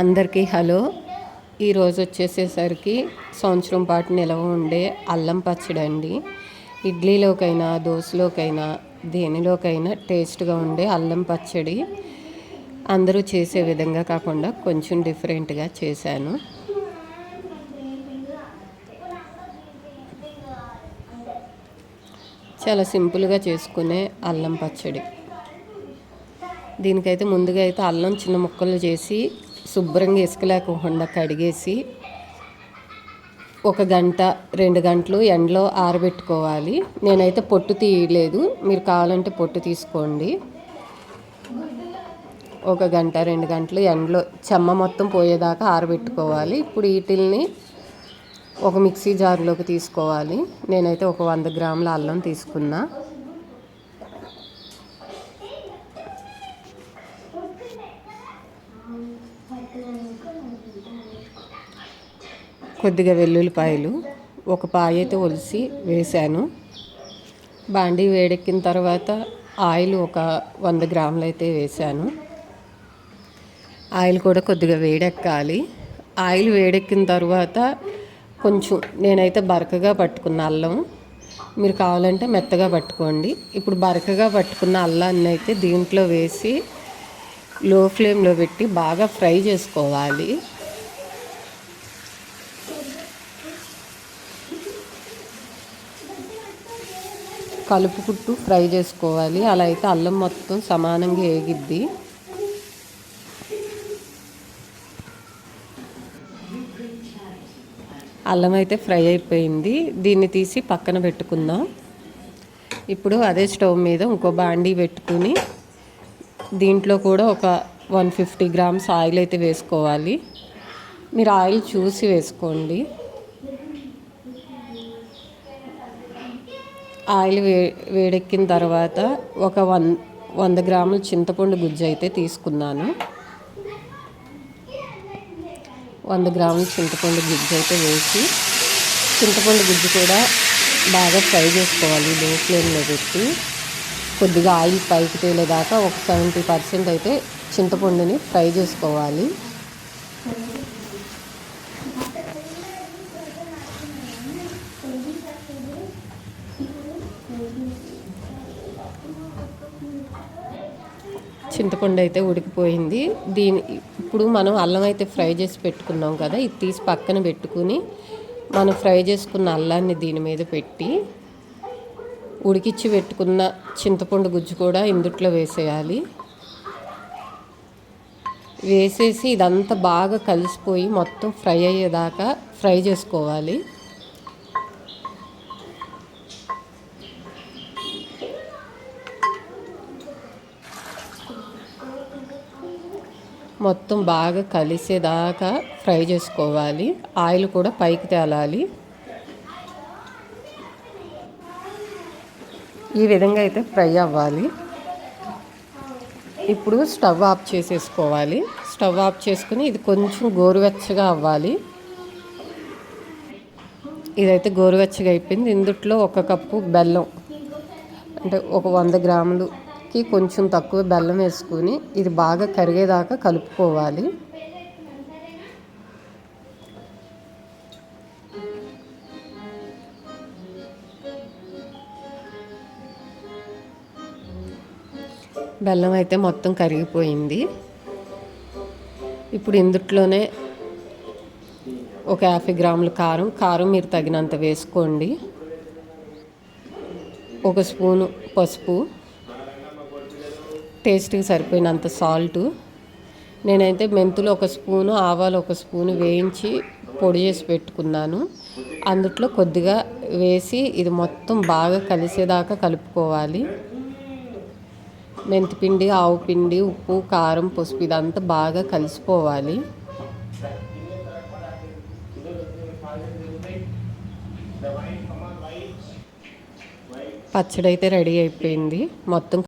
అందరికీ హలో. ఈరోజు వచ్చేసేసరికి సంవత్సరం పాటు నిలవ ఉండే అల్లం పచ్చడి అండి ఇడ్లీలోకైనా దోశలోకైనా దేనిలోకైనా టేస్ట్గా ఉండే అల్లం పచ్చడి అందరూ చేసే విధంగా కాకుండా కొంచెం డిఫరెంట్గా చేశాను. చాలా సింపుల్గా చేసుకునే అల్లం పచ్చడి. దీనికైతే ముందుగా అయితే అల్లం చిన్న ముక్కలు చేసి శుభ్రంగా ఇసుక లేకుండా కడిగేసి ఒక గంట రెండు గంటలు ఎండలో ఆరబెట్టుకోవాలి. నేనైతే పొట్టు తీయలేదు. మీరు కావాలంటే పొట్టు తీసుకోండి. ఒక గంట రెండు గంటలు ఎండలో చెమ్మ మొత్తం పోయేదాకా ఆరబెట్టుకోవాలి. ఇప్పుడు వీటిల్ని ఒక మిక్సీ జార్లోకి తీసుకోవాలి. నేనైతే ఒక వంద గ్రాముల అల్లం తీసుకున్నా. కొద్దిగా వెల్లుల్లిపాయలు ఒక పాయ అయితే ఒలిసి వేశాను. బాండీ వేడెక్కిన తర్వాత ఆయిల్ ఒక వంద గ్రాములు అయితే వేశాను. ఆయిల్ కూడా కొద్దిగా వేడెక్కాలి. ఆయిల్ వేడెక్కిన తర్వాత కొంచెం నేనైతే బరకగా పట్టుకున్న అల్లం. మీరు కావాలంటే మెత్తగా పట్టుకోండి. ఇప్పుడు బరకగా పట్టుకున్న అల్లాన్ని అయితే దీంట్లో వేసి లో ఫ్లేమ్లో పెట్టి బాగా ఫ్రై చేసుకోవాలి. కలుపుకుంటూ ఫ్రై చేసుకోవాలి. అలా అయితే అల్లం మొత్తం సమానంగా ఏగిద్ది అల్లం అయితే ఫ్రై అయిపోయింది. దీన్ని తీసి పక్కన పెట్టుకుందాం. ఇప్పుడు అదే స్టవ్ మీద ఇంకో బాండీ పెట్టుకుని దీంట్లో కూడా ఒక వన్ ఫిఫ్టీ గ్రామ్స్ ఆయిల్ అయితే వేసుకోవాలి. మీరు ఆయిల్ చూసి వేసుకోండి. ఆయిల్ వే వేడెక్కిన తర్వాత ఒక వన్ వంద గ్రాముల చింతపండు గుజ్జు అయితే తీసుకున్నాను. వంద గ్రాముల చింతపండు గుజ్జు అయితే వేసి చింతపండు గుజ్జు కూడా బాగా ఫ్రై చేసుకోవాలి లో ఫ్లేమ్లో పెట్టి. కొద్దిగా ఆయిల్ పైకి తేలేదాకా ఒక సెవెంటీ పర్సెంట్ అయితే చింతపండుని ఫ్రై చేసుకోవాలి. చింతపండు అయితే ఉడికిపోయింది. దీని ఇప్పుడు మనం అల్లం అయితే ఫ్రై చేసి పెట్టుకున్నాం కదా ఇది తీసి పక్కన పెట్టుకుని మనం ఫ్రై చేసుకున్న అల్లాన్ని దీని మీద పెట్టి ఉడికిచ్చి పెట్టుకున్న చింతపండు గుజ్జు కూడా ఇందుట్లో వేసేయాలి. వేసేసి ఇదంతా బాగా కలిసిపోయి మొత్తం ఫ్రై అయ్యేదాకా ఫ్రై చేసుకోవాలి. మొత్తం బాగా కలిసేదాకా ఫ్రై చేసుకోవాలి. ఆయిల్ కూడా పైకి తేలాలి. ఈ విధంగా అయితే ఫ్రై అవ్వాలి. ఇప్పుడు స్టవ్ ఆఫ్ చేసేసుకోవాలి. స్టవ్ ఆఫ్ చేసుకుని ఇది కొంచెం గోరువెచ్చగా అవ్వాలి. ఇదైతే గోరువెచ్చగా అయిపోయింది. ఇందుట్లో ఒక కప్పు బెల్లం అంటే ఒక వంద గ్రాములు కి కొంచెం తక్కువ బెల్లం వేసుకొని ఇది బాగా కరిగేదాకా కలుపుకోవాలి. బెల్లం అయితే మొత్తం కరిగిపోయింది. ఇప్పుడు ఇందుట్లోనే ఒక యాభై గ్రాముల కారం కారం మీరు తగినంత వేసుకోండి. ఒక స్పూను పసుపు. టేస్ట్కి సరిపోయినంత సాల్ట్. నేనైతే మెంతులు ఒక స్పూను ఆవాలు ఒక స్పూను వేయించి పొడి చేసి పెట్టుకున్నాను. అందుట్లో కొద్దిగా వేసి ఇది మొత్తం బాగా కలిసేదాకా కలుపుకోవాలి. మెంతిపిండి ఆవు పిండి ఉప్పు కారం పసుపు ఇదంతా బాగా కలిసిపోవాలి. పచ్చడి అయితే రెడీ అయిపోయింది. మొత్తం